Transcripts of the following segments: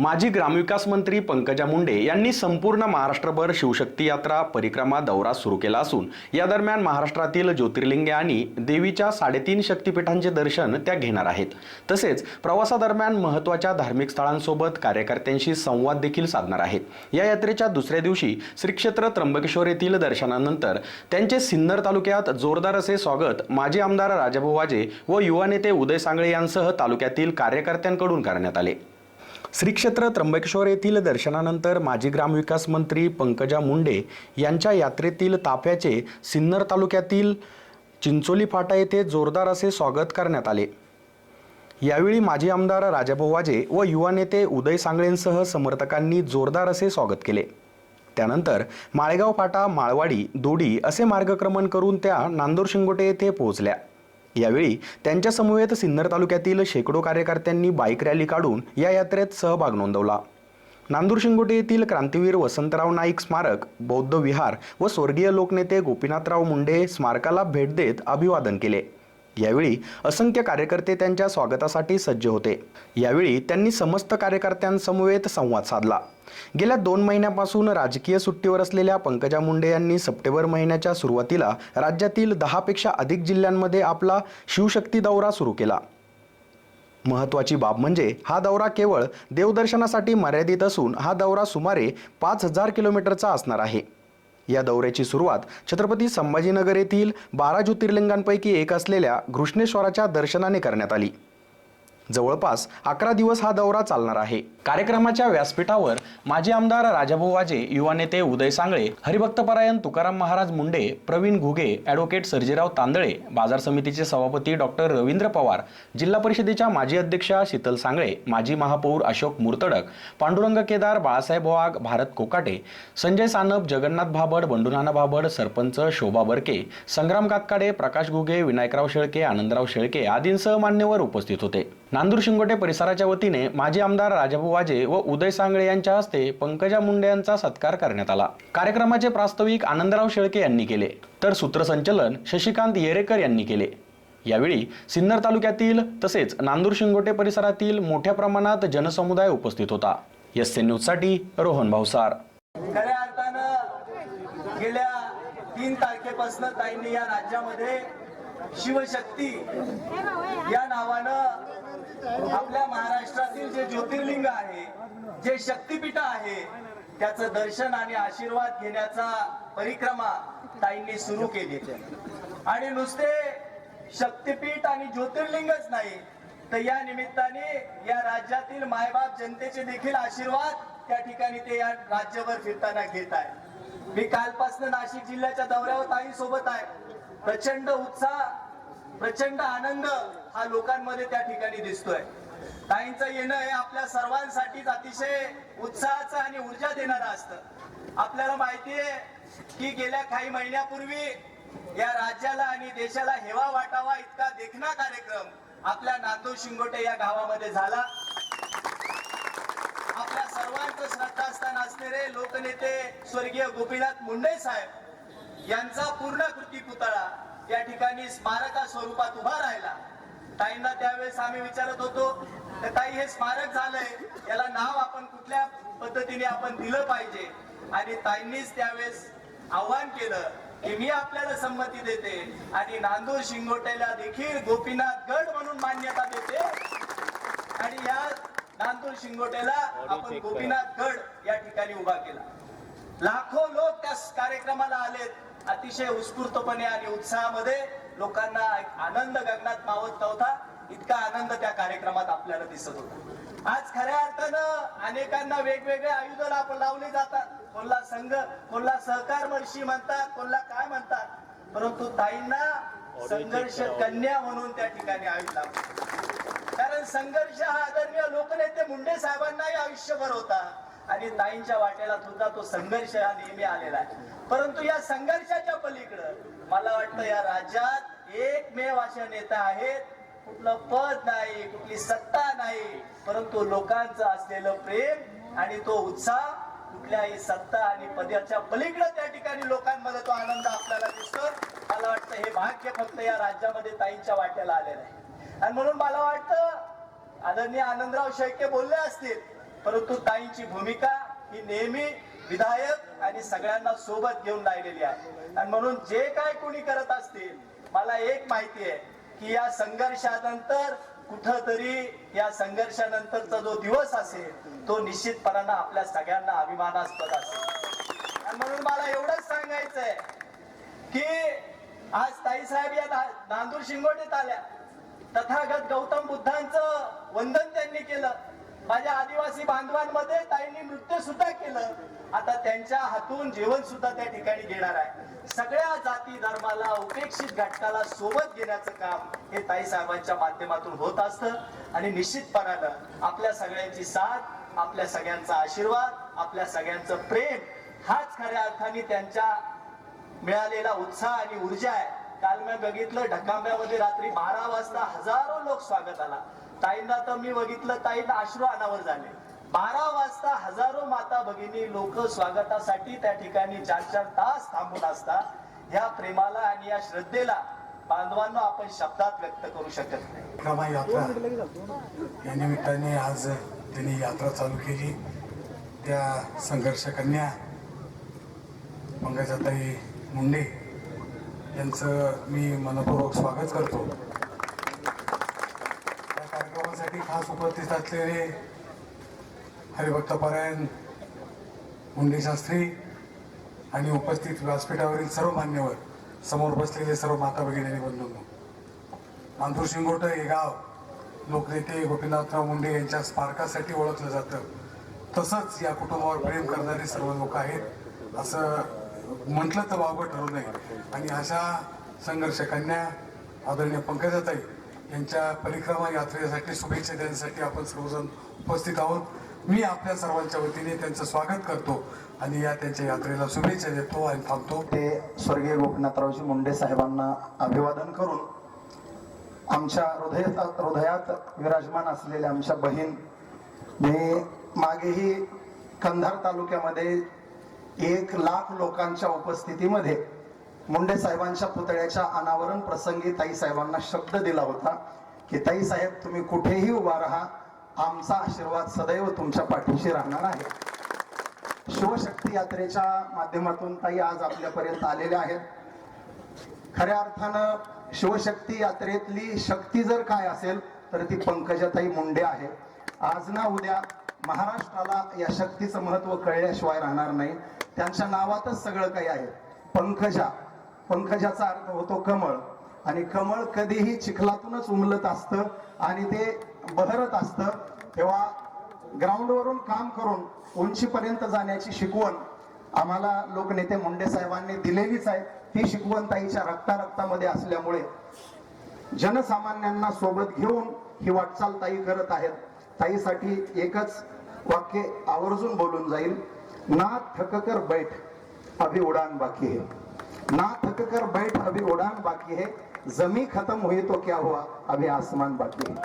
माजी ग्रामविकास मंत्री पंकजा मुंडे यांनी संपूर्ण महाराष्ट्रभर शिवशक्ती यात्रा परिक्रमा दौरा सुरू केला असून या दरम्यान महाराष्ट्रातील ज्योतिर्लिंगे आणि देवीच्या साडेतीन शक्तिपीठांचे दर्शन त्या घेणार आहेत. तसेच प्रवासादरम्यान महत्त्वाच्या धार्मिक स्थळांसोबत कार्यकर्त्यांशी संवाद देखील साधणार आहेत. या यात्रेच्या दुसऱ्या दिवशी श्री क्षेत्र त्र्यंबकेश्वर येथील दर्शनानंतर त्यांचे सिन्नर तालुक्यात जोरदार असे स्वागत माजी आमदार राजाभाऊ वाजे व युवा नेते उदय सांगळे यांसह तालुक्यातील कार्यकर्त्यांकडून करण्यात आले. श्री क्षेत्र त्र्यंबकेश्वर येथील दर्शनानंतर माजी ग्रामविकास मंत्री पंकजा मुंडे यांच्या यात्रेतील ताफ्याचे सिन्नर तालुक्यातील चिंचोली फाटा येथे जोरदार असे स्वागत करण्यात आले. यावेळी माजी आमदार राजाभाऊ वाजे व युवा नेते उदय सांगळेंसह समर्थकांनी जोरदार असे स्वागत केले. त्यानंतर माळेगाव फाटा माळवाडी दोडी असे मार्गक्रमण करून त्या नांदूर शिंगोटे येथे पोहोचल्या. यावेळी त्यांच्या समवेत सिन्नर तालुक्यातील शेकडो कार्यकर्त्यांनी बाईक रॅली काढून या यात्रेत सहभाग नोंदवला. नांदूर शिंगोटे येथील क्रांतीवीर वसंतराव नाईक स्मारक बौद्ध विहार व स्वर्गीय लोकनेते गोपीनाथराव मुंडे स्मारकाला भेट देत अभिवादन केले. यावेळी असंख्य कार्यकर्ते त्यांच्या स्वागतासाठी सज्ज होते. यावेळी त्यांनी समस्त कार्यकर्त्यांसमवेत संवाद साधला. गेल्या दोन महिन्यापासून राजकीय सुट्टीवर असलेल्या पंकजा मुंडे यांनी सप्टेंबर महिन्याच्या सुरुवातीला राज्यातील दहापेक्षा अधिक जिल्ह्यांमध्ये आपला शिवशक्ती दौरा सुरू केला. महत्त्वाची बाब म्हणजे हा दौरा केवळ देवदर्शनासाठी मर्यादित असून हा दौरा सुमारे पाच हजार किलोमीटरचा असणार आहे. या दौऱ्याची सुरुवात छत्रपती संभाजीनगर येथील बारा ज्योतिर्लिंगांपैकी एक असलेल्या घृष्णेश्वराच्या दर्शनाने करण्यात आली. जवळपास अकरा दिवस हा दौरा चालणार आहे. कार्यक्रमाच्या व्यासपीठावर माजी आमदार राजाभाऊ वाजे युवा नेते उदय सांगळे हरिभक्तपरायण तुकाराम महाराज मुंडे प्रवीण घुगे ॲडव्होकेट सर्जेराव तांदळे बाजार समितीचे सभापती डॉक्टर रवींद्र पवार जिल्हा परिषदेच्या माजी अध्यक्षा शीतल सांगळे माजी महापौर अशोक मुर्तडक पांडुरंग केदार बाळासाहेब वाघ भारत कोकाटे संजय सानप जगन्नाथ भाबड बंडुनाना भाबड सरपंच शोभा बर्के संग्राम कातकाडे प्रकाश घुगे विनायकराव शेळके आनंदराव शेळके आदींसह मान्यवर उपस्थित होते. नांदूर शिंगोटे परिसराच्या वतीने माजी आमदार राजाभाऊ वाजे व उदय सांगळे यांच्या हस्ते पंकजा मुंडे यांचा सत्कार करण्यात आला. कार्यक्रमाचे प्रास्ताविक आनंदराव शेळके यांनी केले तर सूत्रसंचलन शशिकांत येरेकर यांनी केले. यावेळी सिन्नर तालुक्यातील तसेच नांदूर शिंगोटे परिसरातील मोठ्या प्रमाणात जनसमुदाय उपस्थित होता. एस एन न्यूजसाठी रोहन भावसार खऱ्या अर्थानं गेल्या तीन तारखेपासून ताईंनी या राज्यामध्ये शिवशक्ती या नावानं आपल्या महाराष्ट्रातील जे ज्योतिर्लिंग आहे जे शक्तिपीठ आहे त्याचं दर्शन आणि आशीर्वाद घेण्याचा परिक्रमा ताईंनी सुरू केली. आणि नुसते शक्तिपीठ आणि ज्योतिर्लिंगच नाही तर या निमित्ताने या राज्यातील मायबाप जनतेचे देखील आशीर्वाद त्या ठिकाणी ते या राज्यभर फिरताना घेत आहे मी कालपासून नाशिक जिल्ह्याच्या दौऱ्यावर ताई सोबत आहे. प्रचंड उत्साह प्रचंड आनंद हा लोकांमध्ये त्या ठिकाणी दिसतोय. ताईंचं येणं हे आपल्या सर्वांसाठीच अतिशय उत्साहाचं आणि ऊर्जा देणारं असतं. आपल्याला माहितीये की गेल्या काही महिन्यापूर्वी या राज्याला आणि देशाला हेवा वाटावा इतका देखणा कार्यक्रम आपल्या नांदूर शिंगोटे या गावामध्ये झाला. आपल्या सर्वांचं श्रद्धास्थान असणारे लोकनेते स्वर्गीय गोपीनाथ मुंडे साहेब यांचा पूर्ण कृती पुतळा या ठिकाणी स्मारका स्वरूपात उभा राहिला. ताईंना त्यावेळेस आम्ही विचारत होतो तर ताई हे स्मारक झालंय. याला नाव आपण कुठल्या पद्धतीने आपण दिलं पाहिजे? आणि ताईंनीच त्यावेळेस आव्हान केलं की मी आपल्याला संमती देते आणि नांदूर शिंगोटेला देखील गोपीनाथ गड म्हणून मान्यता देते. आणि या नांदूर शिंगोटेला आपण गोपीनाथ गड या ठिकाणी उभा केला. लाखो लोक त्या कार्यक्रमाला आलेत. अतिशय उत्स्फूर्तपणे आणि उत्साहामध्ये लोकांना एक आनंद गगनात मावत नव्हता. इतका आनंद त्या कार्यक्रमात आपल्याला दिसत होता. आज खऱ्या अर्थानं अनेकांना वेगवेगळे आयुध लावले जातात. कोणला संघ कोणला सहकार मर्शी म्हणतात कोणला काय म्हणतात. परंतु ताईंना संघर्ष कन्या म्हणून त्या ठिकाणी आयुध लावले. कारण संघर्ष हा आदरणीय लोकनेते मुंडे साहेबांनाही आयुष्यभर होता. आणि ताईंच्या वाटेला सुद्धा तो संघर्ष हा नेहमी आलेला आहे. परंतु या संघर्षाच्या पलीकडं मला वाटतं या राज्यात एकमेव अशा नेता आहेत. कुठलं पद नाही कुठली सत्ता नाही परंतु लोकांचं असलेलं प्रेम आणि तो उत्साह कुठल्याही सत्ता आणि पदाच्या पलीकडे त्या ठिकाणी लोकांमध्ये तो आनंद आपल्याला दिसतो. मला वाटतं हे भाग्य फक्त या राज्यामध्ये ताईंच्या वाट्याला आलेलं आहे. आणि म्हणून मला वाटतं आदरणीय आनंदराव शेळके बोलले असतील परंतु ताईंची भूमिका ही नेहमी विधायक आणि सगळ्यांना सोबत घेऊन राहिलेली आहे. आणि म्हणून जे काय कोणी करत असतील मला एक माहिती आहे की या संघर्षानंतर कुठंतरी या संघर्षानंतरचा जो दिवस असेल तो निश्चितपणानं आपल्या सगळ्यांना अभिमानास्पद असेल. आणि म्हणून मला एवढंच सांगायचंय की आज ताईसाहेब या नांदूर शिंगोटीत आल्या. तथागत गौतम बुद्धांचं वंदन त्यांनी केलं. माझ्या आदिवासी बांधवांमध्ये ताईंनी नृत्य सुद्धा केलं. आता त्यांच्या हातून जेवण सुद्धा त्या ठिकाणी घेणार आहे. सगळ्या जाती धर्माला उपेक्षित घटकाला सोबत घेण्याचं काम हे ताई साहेबांच्या माध्यमातून होत असतं. आणि निश्चितपणानं आपल्या सगळ्यांची साथ आपल्या सगळ्यांचा आशीर्वाद आपल्या सगळ्यांचं प्रेम हाच खऱ्या अर्थाने त्यांच्या मिळालेला उत्साह आणि ऊर्जा आहे. काल मी बघितलं ढकांब्यामध्ये रात्री बारा वाजता हजारो लोक स्वागत आला ताईंना तर मी बघितलं ताईंना अश्रू अनावर झाले. बारा वाजता हजारो माता भगिनी लोक स्वागतासाठी त्या ठिकाणी चार चार तास थांबून असतात. या प्रेमाला आणि या श्रद्धेला बांधवांना आपण शब्दात व्यक्त करू शकत नाही. यात्रा. या निमित्ताने आज त्यांनी यात्रा चालू केली. त्या संघर्ष कन्या मंगजाताई मुंडे यांचं मी मनपूर्वक स्वागत करतो या खास उपस्थित असलेले हरिभक्तपरायण मुंडे शास्त्री आणि उपस्थित व्यासपीठावरील सर्व मान्यवर समोर बसलेले सर्व माता भगिनी आणि बंधूंनो मांथूर शिंगोट हे गाव लोकनेते गोपीनाथराव मुंडे यांच्या स्मारकासाठी ओळखलं जातं. तसंच या कुटुंबावर प्रेम करणारे सर्व लोक आहेत असं म्हटलं तर वावगं ठरू नये. आणि अशा संघर्षकांना आदरणीय पंकजाताई यांच्या परिक्रमा यात्रेसाठी शुभेच्छा देण्यासाठी आपण सर्वजण उपस्थित आहोत. मी आपल्या सर्वांच्या वतीने त्यांचं स्वागत करतो आणि या त्यांच्या यात्रेला शुभेच्छा देतो आणि थांबतो. ते स्वर्गीय गोपीनाथरावजी मुंडे साहेबांना अभिवादन करून आमच्या हृदय हृदयात विराजमान असलेल्या आमच्या बहीण मी मागेही कंधार तालुक्यामध्ये एक लाख लोकांच्या उपस्थितीमध्ये मुंडे साहेबांच्या पुतळ्याच्या अनावरण प्रसंगी ताई साहेबांना शब्द दिला होता की ताई साहेब तुम्ही कुठेही उभा राहा. आमचा आशीर्वाद सदैव तुमच्या पाठीशी राहणार आहे. शिवशक्ती यात्रेच्या माध्यमातून ताई आज आपल्यापर्यंत आलेल्या आहेत. खऱ्या अर्थानं शिवशक्ती यात्रेतली शक्ती जर काय असेल तर ती पंकजाताई मुंडे आहे. आज ना उद्या महाराष्ट्राला या शक्तीचं महत्त्व कळल्याशिवाय राहणार नाही. त्यांच्या नावातच सगळं काही आहे. पंकजा पंकजाचा अर्थ होतो कमळ. आणि कमळ कधीही चिखलातूनच उमलत असतं आणि ते बहरत असतं. तेव्हा ग्राउंडवरून काम करून उंचीपर्यंत जाण्याची शिकवण आम्हाला लोकनेते मुंडे साहेबांनी दिलेलीच आहे. ती शिकवण ताईच्या रक्ता रक्तामध्ये असल्यामुळे जनसामान्यांना सोबत घेऊन ही वाटचाल ताई करत आहेत. ताईसाठी एकच वाक्य आवर्जून बोलून जाईल. ना थककर बैठ अभी उडान बाकी है. ना थककर बैठ अभी उडान बाकी है। जमी खत्म हुई तो क्या हुआ? अभी आसमान बाकी है।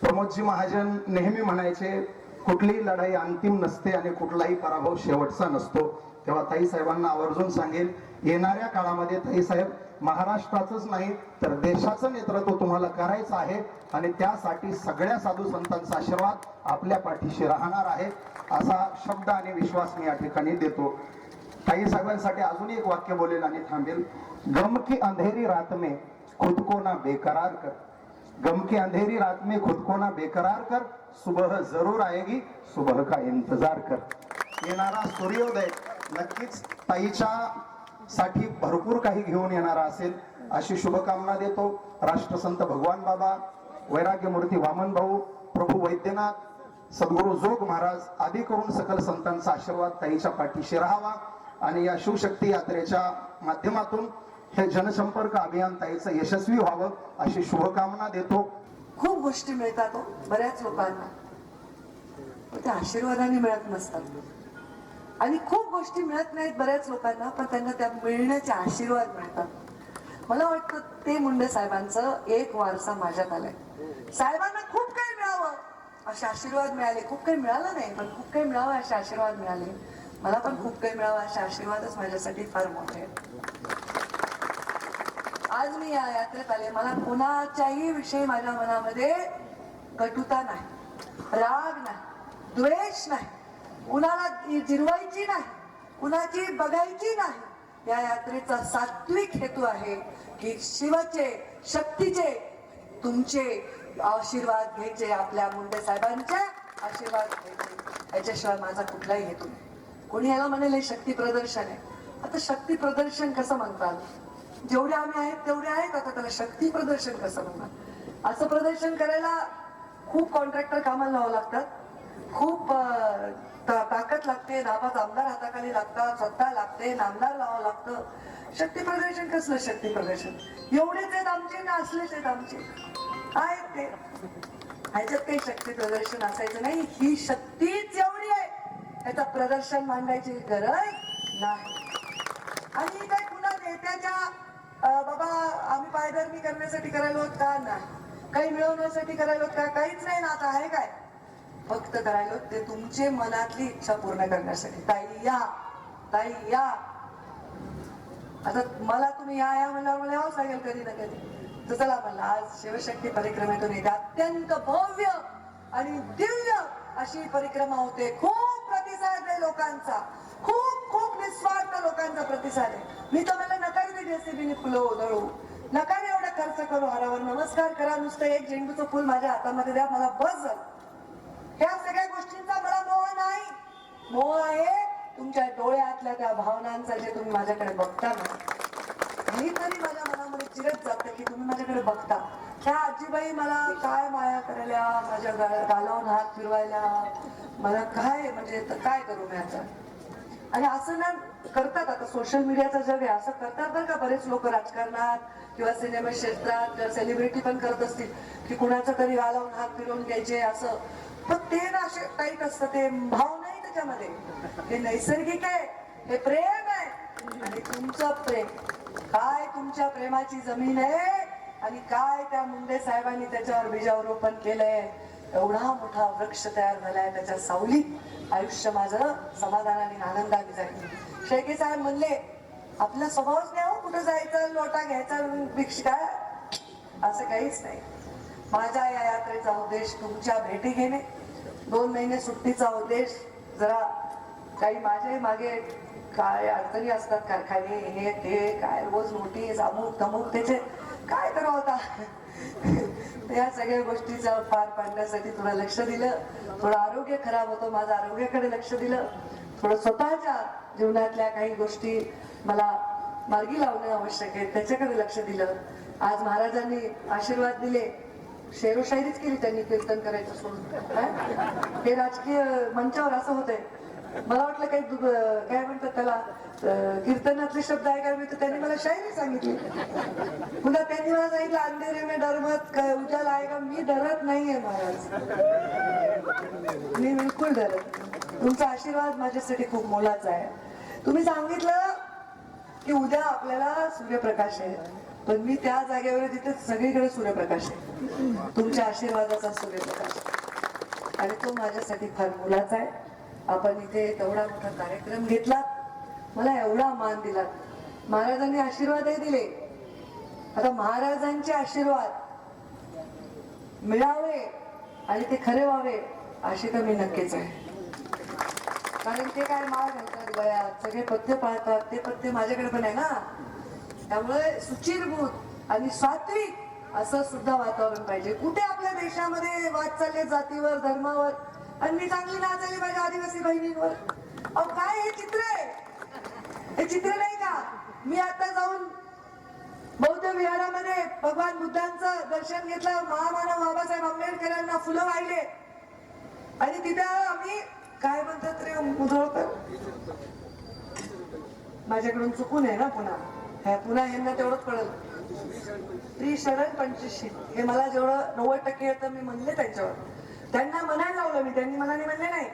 प्रमोदजी महाजन नेहमी म्हणायचे कुठलीही लढाई अंतिम नसते आणि कुठलाही पराभव शेवटचा नसतो. तेव्हा ताई साहेबांना आवर्जून सांगेल येणाऱ्या काळामध्ये ताई साहेब महाराष्ट्राचंच नाही तर देशाचं नेतृत्व तुम्हाला करायचं आहे. आणि त्यासाठी सगळ्या साधू संतांचा आशीर्वाद आपल्या पाठीशी राहणार आहे असा शब्द आणि विश्वास मी या ठिकाणी देतो. काही साहेबांसाठी अजून एक वाक्य बोलेल आणि थांबेल. गम की अंधेरी रात में खुद को ना बेकरार कर. गम की अंधेरी रात में खुद को ना बेकरार कर. सुबह जरूर आएगी सुबह का इंतजार कर. येणारा सूर्योदय नक्कीच ताईच्या साठी भरपूर काही घेऊन येणारा असेल अशी शुभकामना देतो. राष्ट्रसंत भगवान बाबा वैराग्य मूर्ती वामन भाऊ प्रभू वैद्यनाथ सद्गुरू जोग महाराज आदी करून सकल संतांचा आशीर्वाद ताईच्या पाठीशी राहावा. आणि या शिवशक्ती यात्रेच्या माध्यमातून हे जनसंपर्क अभियान ताईचं यशस्वी व्हावं अशी शुभकामना देतो. खूप गोष्टी मिळतात हो, बऱ्याच लोकांना. त्या आशीर्वादाने मिळत नसतात. आणि खूप गोष्टी मिळत नाहीत बऱ्याच लोकांना पण त्यांना त्या मिळण्याचे आशीर्वाद मिळतात. मला वाटतं ते मुंडे साहेबांचं एक वारसा माझ्यात आलाय. साहेबांना खूप काही मिळावं असे आशीर्वाद मिळाले. खूप काही मिळालं नाही पण खूप काही मिळावं असे आशीर्वाद मिळाले. मला पण खूप काही मिळावं असे आशीर्वादच माझ्यासाठी फार मोठे आहेत. आज मी या यात्रेत आले. मला कुणाच्याही विषयी माझ्या मनामध्ये कटुता नाही राग नाही द्वेष नाही. कुणाला जिरवायची नाही कुणाची बघायची नाही. या यात्रेचा सात्विक हेतू आहे की शिवाचे शक्तीचे तुमचे आशीर्वाद घ्यायचे आपल्या मुंडे साहेबांचे आशीर्वाद घ्यायचे. याच्याशिवाय माझा कुठलाही हेतू नाही. कोणी याला म्हणेल हे शक्ती प्रदर्शन आहे. आता शक्ती प्रदर्शन कसं म्हणतात? जेवढे आम्ही आहेत तेवढे आहेत. आता त्याला शक्ती प्रदर्शन कसं म्हणतात? असं प्रदर्शन करायला खूप कॉन्ट्रॅक्टर कामाला लावावं लागतात. खूप ताकद लागते नापास आमदार हाताखाली लागतात सत्ता लागते नामदार लावावं लागतं. शक्ती प्रदर्शन कसलं शक्ती प्रदर्शन? एवढेच आहेत आमचे ना असलेच आहेत आमचे. आहेत ते. ह्याच्यात काही शक्ती प्रदर्शन असायचं नाही. ही शक्तीच एवढी आहे. ह्याचा प्रदर्शन मांडायची गरज नाही. आणि काय कुणा नेत्याच्या बाबा आम्ही पायधरणी करण्यासाठी करायला होत का? नाही. काही मिळवण्यासाठी करायला होत का? काहीच नाही ना आता. आहे काय? फक्त दळायलो ते तुमचे मनातली इच्छा पूर्ण करण्यासाठी. ताई या ताई या. आता मला तुम्ही या या म्हणल्यावर मला यावंच लागेल कधी ना कधी. तर चला म्हणलं आज शिवशक्ती परिक्रमेतून एक अत्यंत भव्य आणि दिव्य अशी परिक्रमा होते. खूप प्रतिसाद आहे लोकांचा. खूप खूप निस्वार्थ लोकांचा प्रतिसाद आहे. मी तर मला नकार असते मी फुलं उधळू नकार एवढा खर्च करू. हरावर नमस्कार करा. नुसतं एक झेंडूचं फुल माझ्या हातामध्ये द्या. मला बस झालं. ह्या सगळ्या गोष्टींचा मला मोह नाही. मोह आहे तुमच्या डोळ्यातल्या त्या भावनांचा जे तुम्ही माझ्याकडे बघता ना. मी तरी माझ्या मनामध्ये चिरत जात की तुम्ही माझ्याकडे बघता. त्या आजीबाई मला काय माया करायला माझ्या गालावून हात फिरवायला मला काय म्हणजे काय करू मी आता? आणि असं ना करतात आता सोशल मीडियाचं जग आहे. असं करतात बरं का बरेच लोक राजकारणात किंवा सिनेमा क्षेत्रात सेलिब्रिटी पण करत असतील की कुणाचं तरी गालावून हात फिरवून घ्यायचे असं. पण ते असे टाईट असतं ते भाव नाही त्याच्यामध्ये. हे नैसर्गिक आहे हे प्रेम आहे. आणि तुमचं प्रेम काय तुमच्या प्रेमाची जमीन आहे? आणि काय त्या मुंडे साहेबांनी त्याच्यावर बीजारोपण केलंय? एवढा मोठा वृक्ष तयार झालाय त्याच्या सावलीत आयुष्य माझं समाधानाने आणि आनंदाने जाईल. शेळके साहेब म्हणले आपला स्वभावच नाही हो कुठं जायचं लोटा घ्यायचा भिक्षा असं काहीच नाही. माझ्या या यात्रेचा उद्देश तुमच्या भेटी घेणे. दोन महिने सुट्टीचा उद्देश. जरा काही माझ्याही मागे काय अडचणी असतात कारखाने हे ते काय रोज मोठी अमुक तमुक त्याचे. काय तर होता. या सगळ्या गोष्टीचा पार पाडण्यासाठी थोडं लक्ष दिलं. थोडं आरोग्य खराब होतं माझं आरोग्याकडे लक्ष दिलं. थोडं स्वतःच्या जीवनातल्या काही गोष्टी मला मार्गी लावणं आवश्यक आहे त्याच्याकडे लक्ष दिलं. आज महाराजांनी आशीर्वाद दिले. शेरोशायरीच केली त्यांनी कीर्तन करायचं सोडून. हे राजकीय मंचावर असं होतंय. मला वाटलं काही काय म्हणतात त्याला कीर्तनातले शब्द आहे का मी तर त्यांनी मला शायरी सांगितली. पुन्हा त्यांनी मला सांगितलं अंधेरे मी डरमत उजाला आहे का मी डरत नाहीये महाराज. मी बिलकुल डरत तुमचा आशीर्वाद माझ्यासाठी खूप मोलाचा आहे. तुम्ही सांगितलं की उद्या आपल्याला सूर्यप्रकाश आहे. पण मी त्या जागेवर तिथे सगळीकडे सूर्यप्रकाश आहे. तुमच्या आशीर्वादाचा सूर्यप्रकाश आणि तो माझ्यासाठी फार मुलाचा आहे. आपण इथे तेवढा मोठा कार्यक्रम घेतला. मला एवढा मान दिला. महाराजांनी आशीर्वादही दिले. आता महाराजांचे आशीर्वाद मिळावे आणि ते खरे व्हावे अशी तर मी नक्कीच आहे. कारण ते काय माळ घालतात गळ्यात? सगळे पथ्य पाळतात. ते पथ्य माझ्याकडे पण आहे ना. त्यामुळे सुचिरभूत आणि सात्विक असं सुद्धा वातावरण पाहिजे. कुठे आपल्या देशामध्ये वाद चालले जातीवर धर्मावर? आणि मी चांगली नाचायली माझ्या आदिवासी बहिणींवर. अहो काय हे चित्र आहे? हे चित्र नाही का? मी आता जाऊन बौद्ध विहारामध्ये भगवान बुद्धांचं दर्शन घेतलं. महामानव बाबासाहेब आंबेडकरांना फुलं वाहिले. आणि तिथे आम्ही काय म्हणतात रे मुधोळकर? माझ्याकडून चुकून आहे ना पुन्हा. ह्या पुन्हा यांना तेवढंच कळलं. त्रिशरण शरण पंचशी हे मला जेवढं नव्वद टक्के येतं मी म्हणले त्यांच्यावर. त्यांना म्हणायला लावलं मी त्यांनी मनाने म्हणले नाही.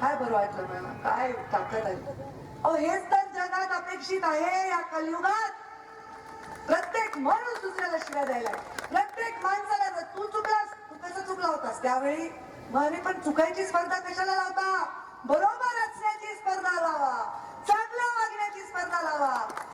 काय बरं वाटलं मला? काय ताकद आहे? अहो हेच तर जगात अपेक्षित आहे या कलयुगात. प्रत्येक माणूस दुसऱ्याला शिव्या द्यायला प्रत्येक माणसाला तू चुकलास तू कसं चुकला होतास? त्यावेळी मग पण चुकायची स्पर्धा कशाला लावता? बरोबर असण्याची स्पर्धा लावा. चांगलं वागण्याची स्पर्धा लावा.